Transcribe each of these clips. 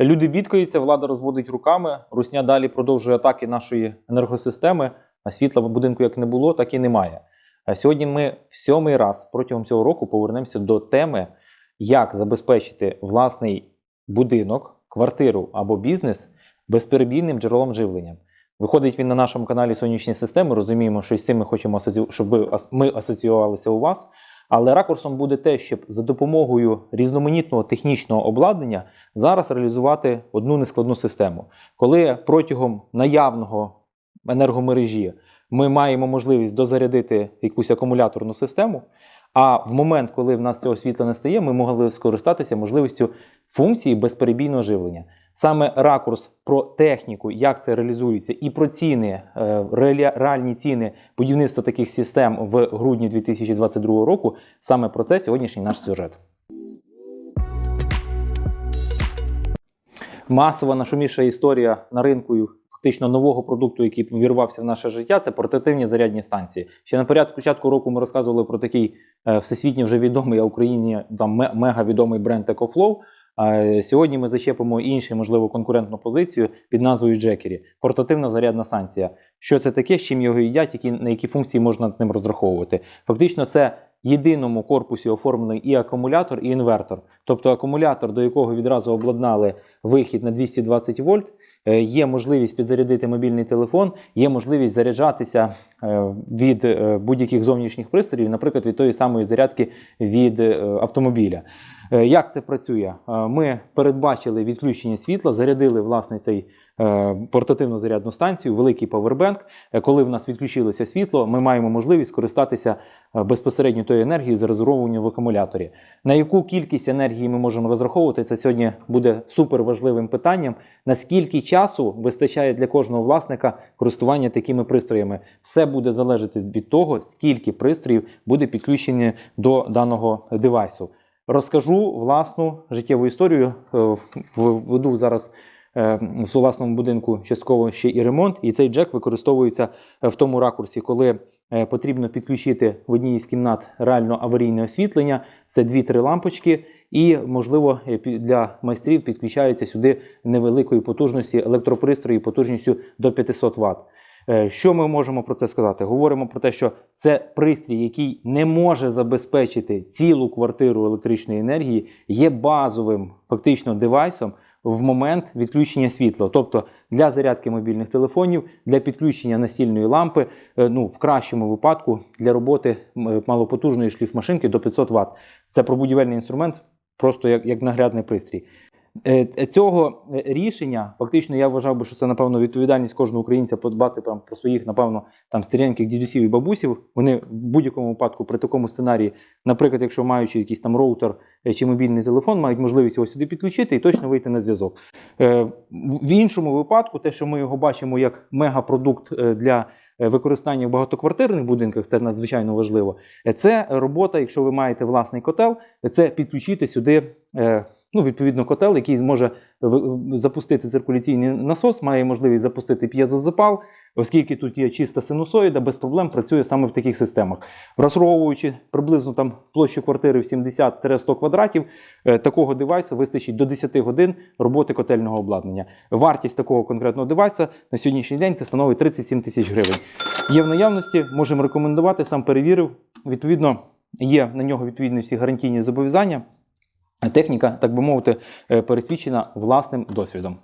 Люди бідкаються, влада розводить руками. Русня далі продовжує атаки нашої енергосистеми. А світла в будинку як не було, так і немає. А сьогодні ми в сьомий раз протягом цього року повернемося до теми, як забезпечити власний будинок, квартиру або бізнес безперебійним джерелом живлення. Виходить він на нашому каналі Сонячні системи. Розуміємо, що з цим ми хочемо щоб ви ми асоціювалися у вас. Але ракурсом буде те, щоб за допомогою різноманітного технічного обладнання зараз реалізувати одну нескладну систему. Коли протягом наявного енергомережі ми маємо можливість дозарядити якусь акумуляторну систему. А в момент, коли в нас цього світла не стає, ми могли скористатися можливістю функції безперебійного живлення. Саме ракурс про техніку, як це реалізується, і про ціни, е, реальні ціни будівництва таких систем в грудні 2022 року. Саме про це сьогоднішній наш сюжет. Масова нашуміша історія на ринку фактично нового продукту, який ввірвався в наше життя, це портативні зарядні станції. Ще на порядку початку року ми розказували про такий е, всесвітньо вже відомий а Україні там мега відомий бренд EcoFlow. Сьогодні ми зачепимо іншу, можливо, конкурентну позицію під назвою Джекері портативна зарядна станція. Що це таке, з чим його їдять, які, на які функції можна з ним розраховувати? Фактично, це єдиному корпусі оформлений і акумулятор, і інвертор. Тобто акумулятор, до якого відразу обладнали вихід на 220 вольт. Е, Є можливість підзарядити мобільний телефон, є можливість заряджатися від е, будь-яких зовнішніх пристроїв, наприклад, від тої самої зарядки від е, автомобіля. Е, Як це працює? Е, Ми передбачили відключення світла, зарядили власне цей е, портативну зарядну станцію, великий павербенк. Е, Коли в нас відключилося світло, ми маємо можливість скористатися е, безпосередньо тою енергією, зарезервованою в акумуляторі. На яку кількість енергії ми можемо розраховувати? Це сьогодні буде супер важливим питанням. Наскільки часу вистачає для кожного власника користування такими пристроями? Все буде залежати від того, скільки пристроїв буде підключені до даного девайсу. Розкажу власну життєву історію. Е, в- Веду зараз е, в власному будинку частково ще і ремонт, і цей джек використовується е, в тому ракурсі, коли потрібно підключити в одній із кімнат реально аварійне освітлення. Це 2-3 лампочки, і, можливо, для майстрів підключаються сюди невеликої потужності електропристрої потужністю до 500 Вт. Е, Що ми можемо про це сказати? Говоримо про те, що це пристрій, який не може забезпечити цілу квартиру електричної енергії, є базовим фактично девайсом в момент відключення світла. Тобто для зарядки мобільних телефонів, для підключення настільної лампи, е, ну в кращому випадку для роботи малопотужної шліфмашинки до 500 Вт. Це про будівельний інструмент, просто як, як наглядний пристрій. Е, е, Цього е, рішення фактично я вважав би, що це напевно відповідальність кожного українця подбати там про своїх, напевно, там стареньких дідусів і бабусів. Вони в будь-якому випадку при такому сценарії, наприклад, якщо маючи якийсь там роутер чи мобільний телефон, мають можливість його сюди підключити і точно вийти на зв'язок. В- іншому випадку, те, що ми його бачимо як мегапродукт для використання в багатоквартирних будинках, це надзвичайно важливо. Це робота, якщо ви маєте власний котел, це підключити сюди. Ну, відповідно, котел, який зможе запустити циркуляційний насос, має можливість запустити п'єзозапал, оскільки тут є чиста синусоїда, без проблем працює саме в таких системах. Розраховуючи приблизно там площу квартири в 70-100 квадратів, е, такого девайсу вистачить до 10 годин роботи котельного обладнання. Вартість такого конкретного девайса на сьогоднішній день це становить 37 тисяч гривень. Є в наявності, можемо рекомендувати, сам перевірив. Відповідно, є на нього відповідні всі гарантійні зобов'язання. Техніка, так би мовити, е, пересвідчена власним досвідом.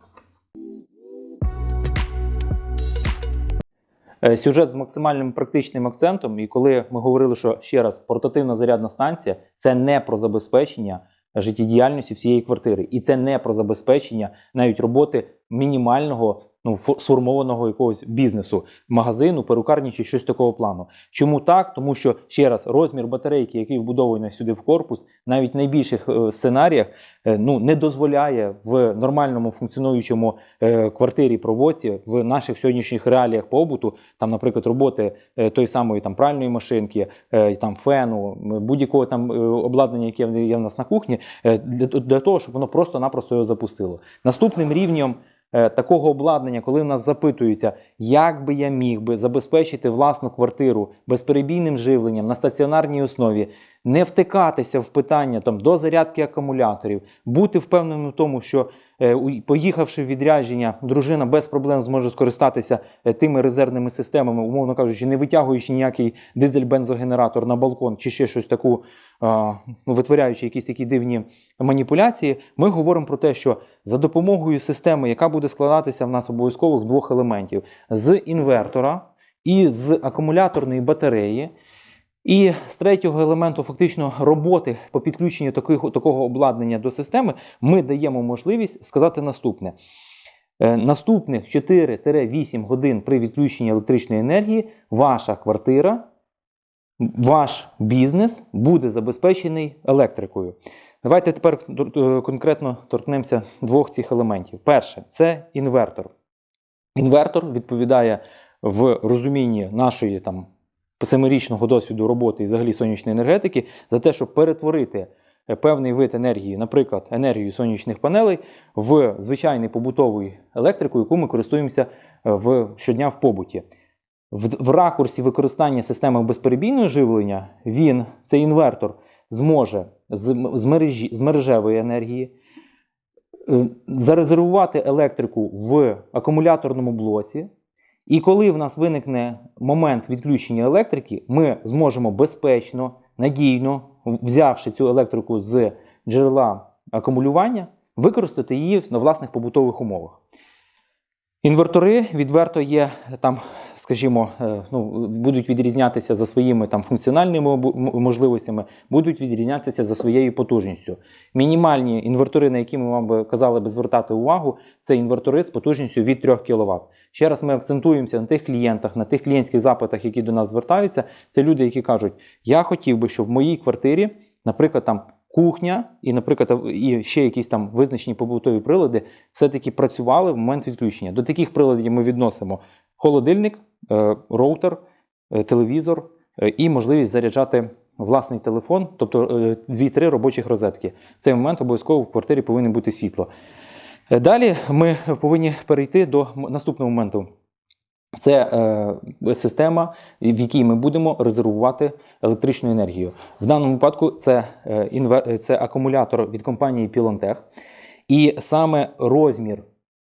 Е, Сюжет з максимальним практичним акцентом. І коли ми говорили, що ще раз портативна зарядна станція це не про забезпечення життєдіяльності всієї квартири, і це не про забезпечення навіть роботи мінімального ну, фо- сформованого якогось бізнесу, магазину, перукарні чи щось такого плану. Чому так? Тому що ще раз розмір батарейки, який вбудований сюди в корпус, навіть в найбільших е, сценаріях е, ну, не дозволяє в нормальному функціонуючому е, квартирі проводці в наших сьогоднішніх реаліях побуту, там, наприклад, роботи тої самої там пральної машинки, там фену, будь-якого там обладнання, яке є в нас на кухні, для того, щоб воно просто-напросто його запустило. Наступним рівнем. Е, Такого обладнання, коли в нас запитується, як би я міг би забезпечити власну квартиру безперебійним живленням на стаціонарній основі, не втикатися в питання там до зарядки акумуляторів, бути впевненим в тому, що поїхавши в відрядження, дружина без проблем зможе скористатися е, тими резервними системами, умовно кажучи, не витягуючи ніякий дизель-бензогенератор на балкон чи ще щось таку, ну, витворяючи якісь такі дивні маніпуляції, ми говоримо про те, що за допомогою системи, яка буде складатися в нас обов'язково з двох елементів: з інвертора і з акумуляторної батареї. І з третього елементу фактично роботи по підключенню таких, такого обладнання до системи ми даємо можливість сказати наступне. Е, Наступних 4-8 годин при відключенні електричної енергії ваша квартира, ваш бізнес буде забезпечений електрикою. Давайте тепер е, конкретно торкнемося двох цих елементів. Перше це інвертор. Інвертор відповідає в розумінні нашої там семирічного досвіду роботи і взагалі сонячної енергетики за те, щоб перетворити е, певний вид енергії, наприклад, енергію сонячних панелей, в звичайний побутову електрику, яку ми користуємося е, в щодня в побуті. В, в ракурсі використання системи безперебійного живлення він, цей інвертор, зможе з, з, мережі, з мережевої енергії е, зарезервувати електрику в акумуляторному блоці. І коли в нас виникне момент відключення електрики, ми зможемо безпечно, надійно, взявши цю електрику з джерела акумулювання, використати її на власних побутових умовах. Інвертори відверто є там, скажімо, е, ну, будуть відрізнятися за своїми там функціональними можливостями, будуть відрізнятися за своєю потужністю. Мінімальні інвертори, на які ми вам би казали би звертати увагу, це інвертори з потужністю від 3 кВт. Ще раз ми акцентуємося на тих клієнтах, на тих клієнтських запитах, які до нас звертаються. Це люди, які кажуть: я хотів би, щоб в моїй квартирі, наприклад, там кухня і, наприклад, і ще якісь там визначені побутові прилади все-таки працювали в момент відключення. До таких приладів ми відносимо холодильник, е, роутер, е, телевізор е, і можливість заряджати власний телефон, тобто е, 2-3 робочих розетки. В цей момент обов'язково в квартирі повинно бути світло. Далі ми повинні перейти до наступного моменту. Це е, система, в якій ми будемо резервувати електричну енергію. В даному випадку це, е, це акумулятор від компанії Pilontech. І саме розмір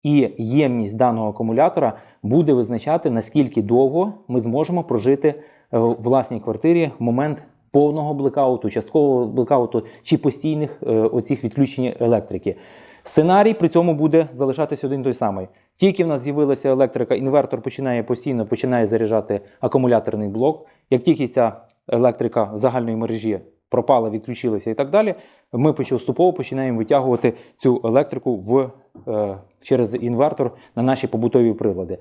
і ємність даного акумулятора буде визначати, наскільки довго ми зможемо прожити е, в власній квартирі в момент повного блекауту, часткового блекауту чи постійних е, оцих відключень електрики. Сценарій при цьому буде залишатись один той самий. Тільки в нас з'явилася електрика, інвертор починає постійно починає заряджати акумуляторний блок. Як тільки ця електрика загальної мережі пропала, відключилася і так далі, ми поступово починаємо витягувати цю електрику в, е, через інвертор на наші побутові прилади.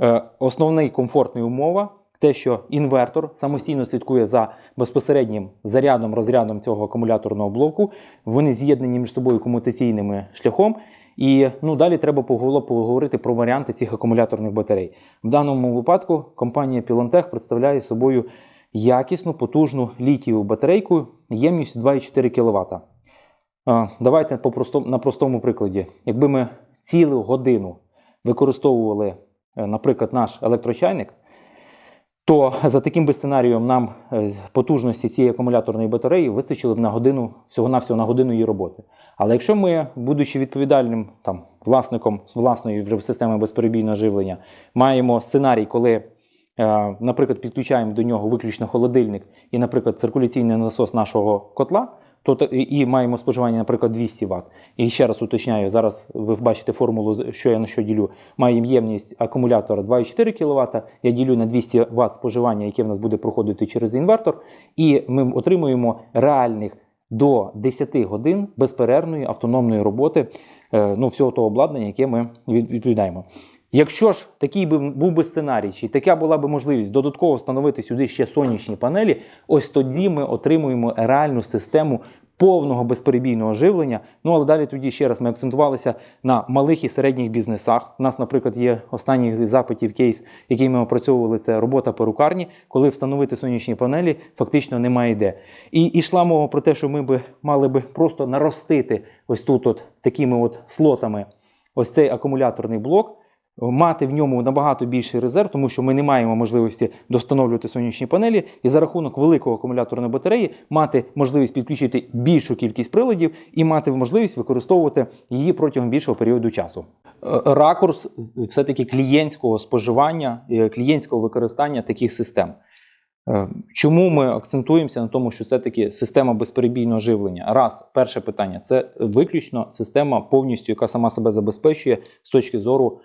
Е, основний комфортний умова те, що інвертор самостійно слідкує за безпосереднім зарядом, розрядом цього акумуляторного блоку. Вони з'єднані між собою комутаційним шляхом. І ну, далі треба поговорити про варіанти цих акумуляторних батарей. В даному випадку компанія Pilontech представляє собою якісну, потужну літієву батарейку ємністю 2,4 кВт. Давайте на простому прикладі. Якби ми цілу годину використовували, е, наприклад, наш електрочайник, то за таким би сценарієм нам е, потужності цієї акумуляторної батареї вистачило б на годину, всього-навсього на годину її роботи. Але якщо ми, будучи відповідальним там, власником з власної вже системи безперебійного живлення, маємо сценарій, коли, е, наприклад, підключаємо до нього виключно холодильник і, наприклад, циркуляційний насос нашого котла, то і- маємо споживання, наприклад, 200 Вт. І ще раз уточняю, зараз ви бачите формулу, що я на що ділю. Маємо ємність акумулятора 2,4 кВт, я ділю на 200 Вт споживання, яке в нас буде проходити через інвертор, і ми отримуємо реальних до 10 годин безперервної автономної роботи е, ну, всього того обладнання, яке ми від- відповідаємо. Якщо ж такий би був би сценарій, чи така була би можливість додатково встановити сюди ще сонячні панелі, ось тоді ми отримуємо реальну систему повного безперебійного живлення. Ну але далі тоді ще раз ми акцентувалися на малих і середніх бізнесах. У нас, наприклад, є останній з запитів кейс, який ми опрацьовували, це робота перукарні, коли встановити сонячні панелі фактично немає де. І йшла мова про те, що ми би мали би просто наростити ось тут, от такими от слотами, ось цей акумуляторний блок. Мати в ньому набагато більший резерв, тому що ми не маємо можливості достановлювати сонячні панелі, і за рахунок великого акумуляторної батареї мати можливість підключити більшу кількість приладів і мати можливість використовувати її протягом більшого періоду часу. Е, Ракурс все-таки клієнтського споживання, е, клієнтського використання таких систем. Е, Чому ми акцентуємося на тому, що все-таки система безперебійного живлення? Раз, перше питання це виключно система повністю, яка сама себе забезпечує з точки зору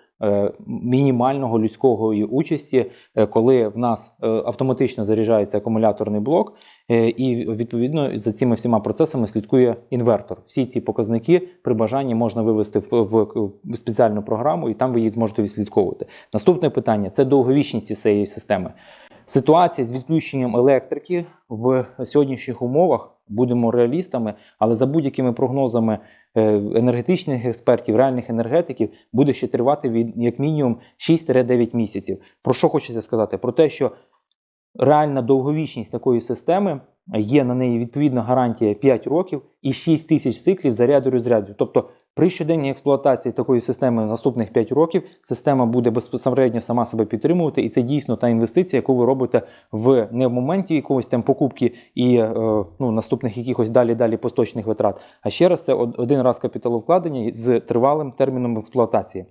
мінімального людського участі, е, коли в нас е, автоматично заряджається акумуляторний блок, е, і відповідно за цими всіма процесами слідкує інвертор. Всі ці показники при бажанні можна вивести в, спеціальну програму, і там ви її зможете відслідковувати. Наступне питання це довговічність цієї системи. Ситуація з відключенням електрики в сьогоднішніх умовах будемо реалістами, але за будь-якими прогнозами е, енергетичних експертів, реальних енергетиків, буде ще тривати від як мінімум 6-9 місяців. Про що хочеться сказати? Про те, що реальна довговічність такої системи є на неї відповідна гарантія 5 років і 6 тисяч циклів заряду розряду. Тобто при щоденній експлуатації такої системи наступних 5 років система буде безпосередньо сама себе підтримувати, і це дійсно та інвестиція, яку ви робите в не в моменті якогось там покупки і е, ну, наступних якихось далі далі посточних витрат. А ще раз це один раз капіталовкладення з тривалим терміном експлуатації.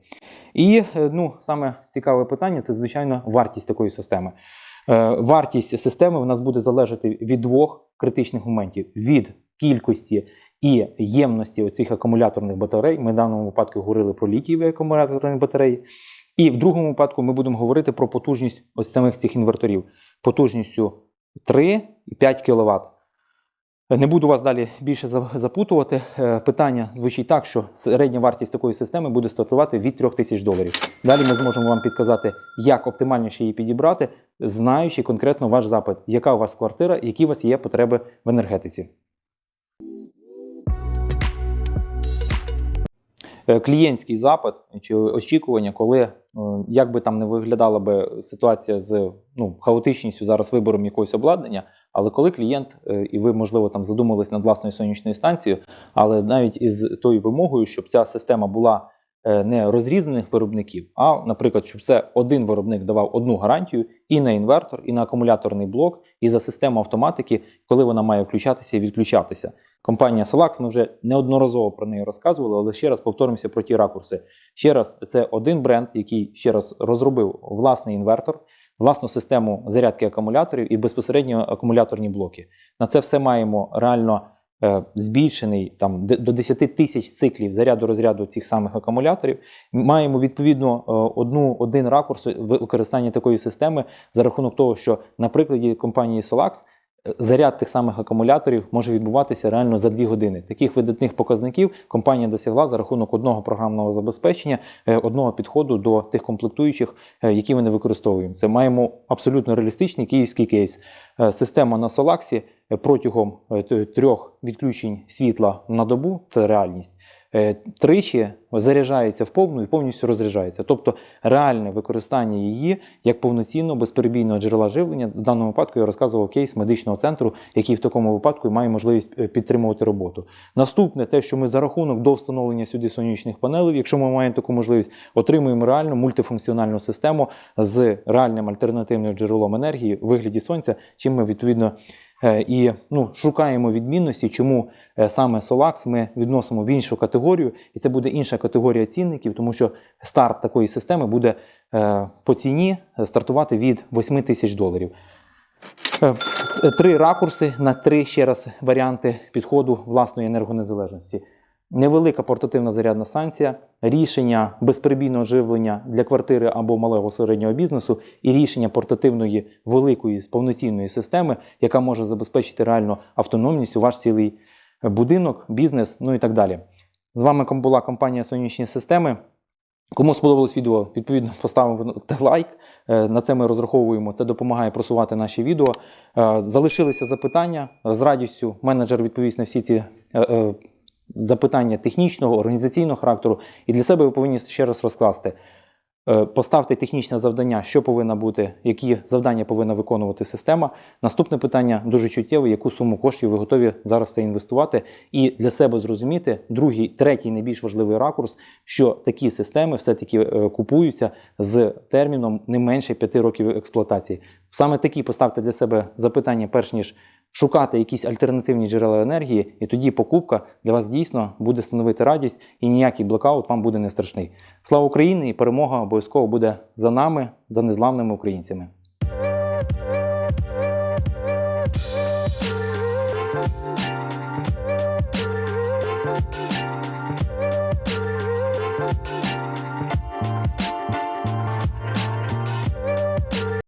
І е, ну, саме цікаве питання це звичайно вартість такої системи. Е, Вартість системи в нас буде залежати від двох критичних моментів: від кількості і ємності оцих акумуляторних батарей. Ми в даному випадку говорили про літієві акумуляторні батареї. І в другому випадку ми будемо говорити про потужність ось самих цих інверторів потужністю 3 і 5 кВт. Не буду вас далі більше запутувати. Е, Питання звучить так, що середня вартість такої системи буде стартувати від 3 тисяч доларів. Далі ми зможемо вам підказати, як оптимальніше її підібрати, знаючи конкретно ваш запит, яка у вас квартира, які у вас є потреби в енергетиці. Клієнтський запит чи очікування, коли е, як би там не виглядала би ситуація з ну, хаотичністю зараз вибором якогось обладнання, але коли клієнт, е, і ви, можливо, там задумались над власною сонячною станцією, але навіть із тою вимогою, щоб ця система була е, не розрізаних виробників, а, наприклад, щоб це один виробник давав одну гарантію і на інвертор, і на акумуляторний блок, і за систему автоматики, коли вона має включатися і відключатися. Компанія Solax, ми вже неодноразово про неї розказували, але ще раз повторимося про ті ракурси. Ще раз, це один бренд, який ще раз розробив власний інвертор, власну систему зарядки акумуляторів і безпосередньо акумуляторні блоки. На це все маємо реально е, збільшений там до 10 тисяч циклів заряду розряду цих самих акумуляторів. Маємо відповідно е, одну один ракурс використання такої системи за рахунок того, що на прикладі компанії Solax заряд тих самих акумуляторів може відбуватися реально за 2 години. Таких видатних показників компанія досягла за рахунок одного програмного забезпечення, е, одного підходу до тих комплектуючих, е, які вони використовують. Це маємо абсолютно реалістичний київський кейс. Е, Система на Солаксі протягом трьох відключень світла на добу це реальність. Е, Тричі заряджається в повну і повністю розряджається. Тобто реальне використання її як повноцінного безперебійного джерела живлення. В даному випадку я розказував кейс медичного центру, який в такому випадку має можливість е, підтримувати роботу. Наступне, те, що ми за рахунок до встановлення сюди сонячних панелей, якщо ми маємо таку можливість, отримуємо реальну мультифункціональну систему з реальним альтернативним джерелом енергії у вигляді сонця, чим ми відповідно. Е, І ну, шукаємо відмінності, чому е, саме Solax ми відносимо в іншу категорію, і це буде інша категорія цінників, тому що старт такої системи буде е, по ціні стартувати від 8 тисяч доларів. Три ракурси на три ще раз варіанти підходу власної енергонезалежності. Невелика портативна зарядна станція, рішення безперебійного живлення для квартири або малого середнього бізнесу, і рішення портативної великої повноцінної системи, яка може забезпечити реальну автономність у ваш цілий будинок, бізнес, ну і так далі. З вами була компанія Сонячні системи. Кому сподобалось відео, відповідно поставимо лайк. Е, На це ми розраховуємо. Це допомагає просувати наші відео. Е, Залишилися запитання. З радістю менеджер відповість на всі ці е, запитання технічного, організаційного характеру. І для себе ви повинні ще раз розкласти. Е, Поставте технічне завдання, що повинна бути, які завдання повинна виконувати система. Наступне питання дуже чуттєве, яку суму коштів ви готові зараз це інвестувати, і для себе зрозуміти другий, третій найбільш важливий ракурс, що такі системи все-таки е, купуються з терміном не менше 5 років експлуатації. Саме такі поставте для себе запитання, перш ніж шукати якісь альтернативні джерела енергії, і тоді покупка для вас дійсно буде становити радість, і ніякий блокаут вам буде не страшний. Слава Україні! І перемога обов'язково буде за нами, за незламними українцями.